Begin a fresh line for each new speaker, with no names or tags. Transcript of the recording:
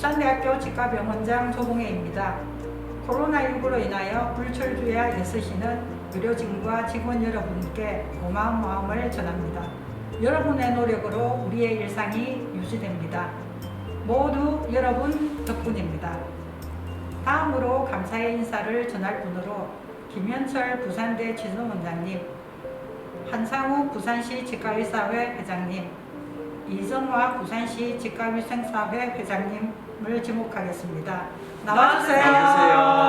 부산대학교 치과병원장 조봉혜입니다. 코로나19로 인하여 불철주야 애쓰시는 의료진과 직원 여러분께 고마운 마음을 전합니다. 여러분의 노력으로 우리의 일상이 유지됩니다. 모두 여러분 덕분입니다. 다음으로 감사의 인사를 전할 분으로 김현철 부산대 지도원장님, 한상우 부산시 치과의사회 회장님, 이정화 부산시 치과위생사회 회장님을 지목하겠습니다. 나와주세요.